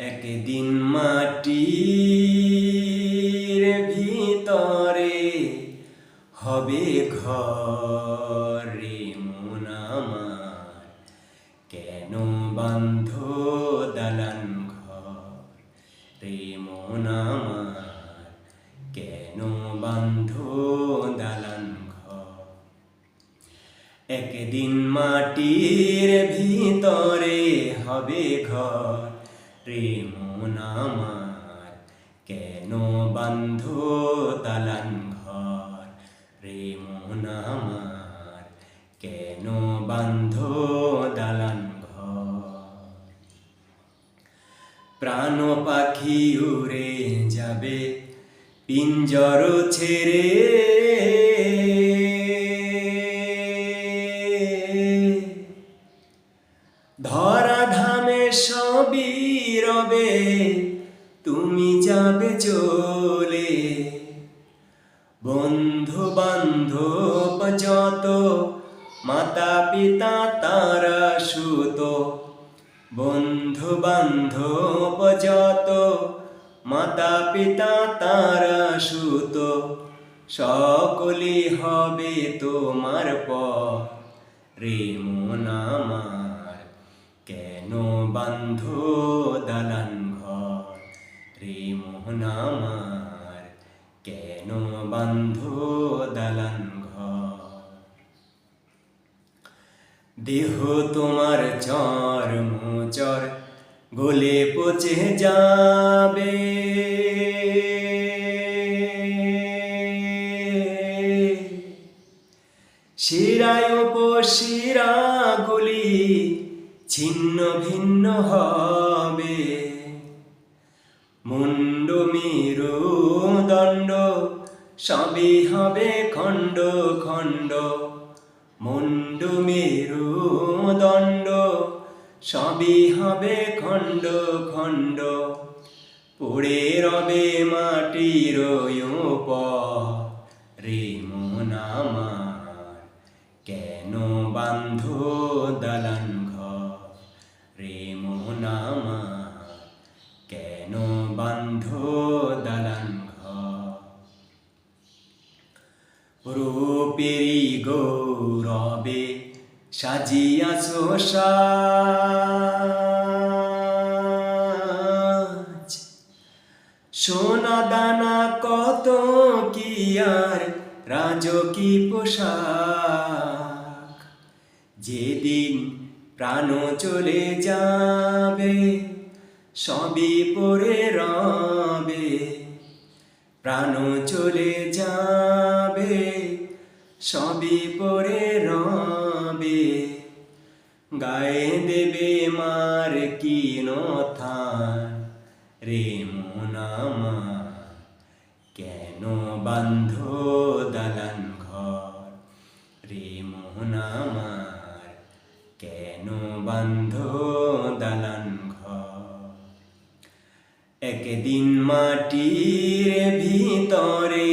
একদিন মাটির ভিতরে হবে ঘরে মন আমার। কেন বান্ধ দালান ঘর রে মন আমার? কেন বান্ধ দালান ঘর? একদিন মাটির ভিতরে হবে ঘর রে মন আমার কেন বান্ধ দালান ঘর? রে মন আমার কেন বান্ধ দালান ঘর? প্রাণ পাখি উড়ে যাবে, পিঞ্জর ছেড়ে। ধরা ধামে সবই যাবে চলে। বন্ধু বান্ধব যত মাতা পিতা তারা সুত। বন্ধু বান্ধব যত মাতা পিতা তারা সুত। সকলে হবে তোমার পর রে আমার, কেন বান্ধ দালান মোহন আমার, কেন বান্ধ দালান দেহ তোমার চর মোচর, গলে পচে যাবে। শিরায় উপশিরা গুলি ছিন্ন ভিন্ন হবে। মুন্ড সবই হবে খণ্ড খণ্ড মুন্ড মেরু দণ্ড। সবই হবে খণ্ড খণ্ড, পড়ে রবে মাটির প রে মন আমার, কেন বান্ধ দালান রূপেরি গৌরবে সাজিয়াছ সাজ। সোনা দানা কত কি আর রাজ রাজকি পোশাক। যেদিন প্রাণ চলে যাবে, সবই পরে রবে। প্রাণ চলে যাবে সবই পরে রবে। গায়ে দেবে মার কি থান। রে মন আমার, কেন বান্ধ দালান ঘর? রে মোহন আমার, কেন বান্ধ দালান ঘর? একদিন মাটির ভিতরে